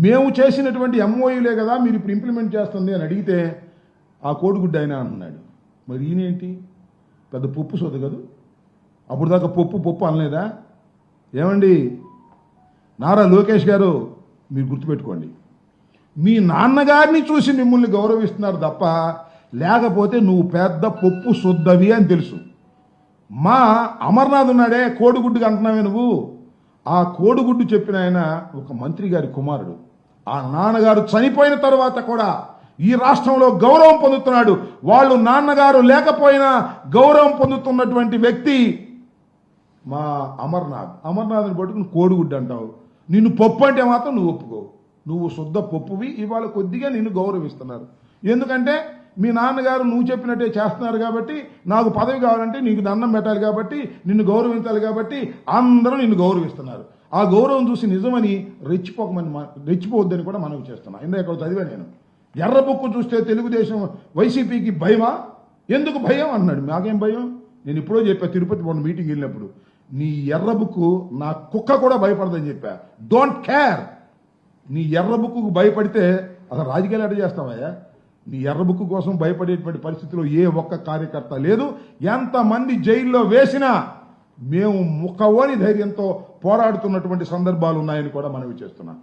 మేము చేసినటువంటి ఎంఓయూలే కదా మీరు ఇప్పుడు ఇంప్లిమెంట్ చేస్తుంది అని అడిగితే ఆ కోడిగుడ్డు ఆయన అంటున్నాడు మరి ఈయనేంటి? పెద్ద పప్పు సోదు కదా. అప్పుడు దాకా పప్పు పప్పు అనలేదా? ఏమండి? నారా లోకేష్ గారు మీరు గుర్తుపెట్టుకోండి. మీ నాన్నగారిని చూసి మిమ్మల్ని గౌరవిస్తున్నారు తప్ప లేకపోతే నువ్వు పెద్ద పప్పు శుద్ధవి అని తెలుసు. మా అమర్నాథ్ ఉన్నాడే కోడిగుడ్డుకి అంటున్నావే నువ్వు. ఆ కోడిగుడ్డు చెప్పిన ఆయన ఒక మంత్రి గారి కుమారుడు. ఆ నాన్నగారు చనిపోయిన తర్వాత కూడా ఈ రాష్ట్రంలో గౌరవం పొందుతున్నాడు. వాళ్ళు నాన్నగారు లేకపోయినా గౌరవం పొందుతున్నటువంటి వ్యక్తి మా అమర్నాథ్. అమర్నాథ్ని పట్టుకుని కోడిగుడ్డు అంటావు. నిన్ను పప్పు అంటే మాత్రం నువ్వు ఒప్పుకో. నువ్వు శుద్ధ పప్పువి ఇవాళ కొద్దిగా నిన్ను గౌరవిస్తున్నారు. ఎందుకంటే మీ నాన్నగారు నువ్వు చెప్పినట్టే చేస్తున్నారు కాబట్టి నాకు పదవి కావాలంటే నీకు దండం పెట్టాలి కాబట్టి నిన్ను గౌరవించాలి కాబట్టి అందరూ నిన్ను గౌరవిస్తున్నారు. ఆ గౌరవం చూసి నిజమని రెచ్చిపోకమని రెచ్చిపోవద్దని కూడా మనవి చేస్తున్నా. ఇందాక ఇక్కడ చదివా నేను. ఎర్ర బుక్కు చూస్తే తెలుగుదేశం వైసీపీకి భయమా? ఎందుకు భయం అన్నాడు. నాకేం భయం? నేను ఇప్పుడో చెప్పా తిరుపతి మొన్న మీటింగ్ వెళ్ళినప్పుడు. నీ ఎర్ర బుక్కు నా కుక్క కూడా భయపడదని చెప్పా. డోంట్ కేర్ నీ ఎర్రబుక్కు భయపడితే అసలు రాజకీయాలు ఎట్ట చేస్తావయ్యా? నీ ఎర్ర బుక్కు కోసం భయపడేటువంటి పరిస్థితిలో ఏ ఒక్క కార్యకర్త లేదు. ఎంతమంది జైల్లో వేసినా మేము ముఖవని ధైర్యంతో పోరాడుతున్నటువంటి సందర్భాలు ఉన్నాయని కూడా మనవి చేస్తున్నాం.